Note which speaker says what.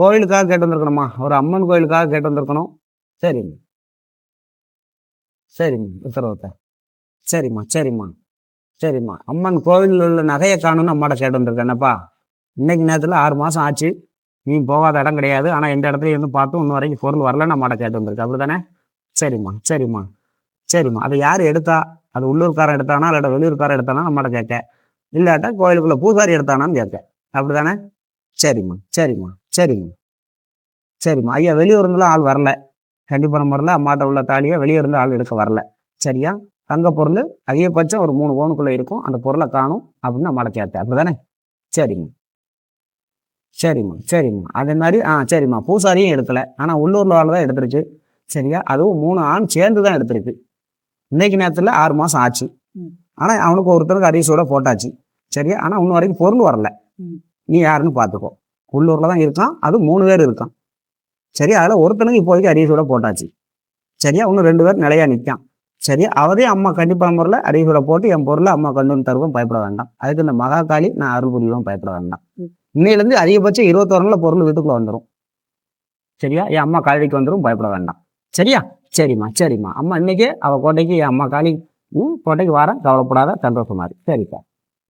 Speaker 1: கோயிலுக்காக கேட்டு வந்திருக்கணுமா? ஒரு அம்மன் கோயிலுக்காக கேட்டு வந்திருக்கணும். சரிங்க சரிங்க உத்தரவத்தை சரிம்மா சரிம்மா. சரிம்மா. அம்மன் கோவிலில் உள்ள நகையை காணும்னு அம்மாட்ட கேட்டு வந்திருக்கேன்ப்பா என்னப்பா? இன்னைக்கு நேரத்தில் ஆறு மாதம் ஆச்சு. நீ போகாத இடம் கிடையாது. ஆனால் எந்த இடத்துல இருந்து பார்த்தும் இன்னும் வரைக்கும் பொருள் வரலன்னு அம்மாட்ட கேட்டு வந்திருக்கு அப்படி தானே சரிம்மா சரிம்மா. சரிம்மா. அதை யார் எடுத்தா? அது உள்ளூர்காரன் எடுத்தானா? இல்லாட்ட வெளியூர்காரன் எடுத்தானா? நம்மகிட்ட கேட்க இல்லாட்டா கோயிலுக்குள்ள பூசாரி எடுத்தானான்னு கேட்க அப்படி தானே சரிம்மா சரிம்மா. சரிம்மா. சரிம்மா. ஐயா வெளியூர் இருந்தெல்லாம் ஆள் வரல. கண்டிப்பான முறையில் அம்மாட்ட உள்ள தாலியை வெளியே இருந்து ஆள் எடுக்க வரல. சரியா? தங்க பொருள் அதிகபட்சம் ஒரு மூணு பவுனுக்குள்ள இருக்கும். அந்த பொருளை காணும் அப்படின்னு அம்மாட்ட கேட்டேன். அப்படி தானே சரிம்மா. சரிம்மா. சரிம்மா. அதே மாதிரி ஆ சரிம்மா. பூசாரியும் எடுக்கல. ஆனால் உள்ளூரில் ஆள் தான் எடுத்துருச்சு சரியா? அதுவும் மூணு ஆண் சேர்ந்து தான் எடுத்திருக்கு. இன்னைக்கு நேரத்தில் ஆறு மாதம் ஆச்சு. ஆனால் அவனுக்கு ஒருத்தருக்கு அரிசோட போட்டாச்சு. சரியா? ஆனால் இன்னும் வரைக்கும் பொருள் வரல. நீ யாருன்னு பார்த்துக்கோ. உள்ளூரில் தான் இருக்கான். அது மூணு பேர் இருக்கான். சரியா? அதில் ஒருத்தனுக்கு இப்போதைக்கு அரிசோட போட்டாச்சு. சரியா? இன்னும் ரெண்டு பேர் நிலையா நிற்கான் சரியா? அவரே அம்மா கண்டிப்பான முறையில் அரிசோட போட்டு என் பொருளை அம்மா கொண்டு வந்து தருவோம் பயப்பட வேண்டாம். அதுக்கு இந்த மகாகாளி நான் அருள் புரிவோம் பயப்பட வேண்டாம். இன்னையிலேருந்து அதிகபட்சம் இருபத்தோரு பொருள் வீட்டுக்குள்ள வந்துடும் சரியா? என் அம்மா காலைக்கு வந்துடும் பயப்பட வேண்டாம். சரியா? சரிம்மா சரிம்மா. அம்மா இன்னைக்கே அவ கோட்டைக்கு என் அம்மா காளி ம் கோட்டைக்கு வரேன். கவலைப்படாத சந்தோஷமா இரு. சரிப்பா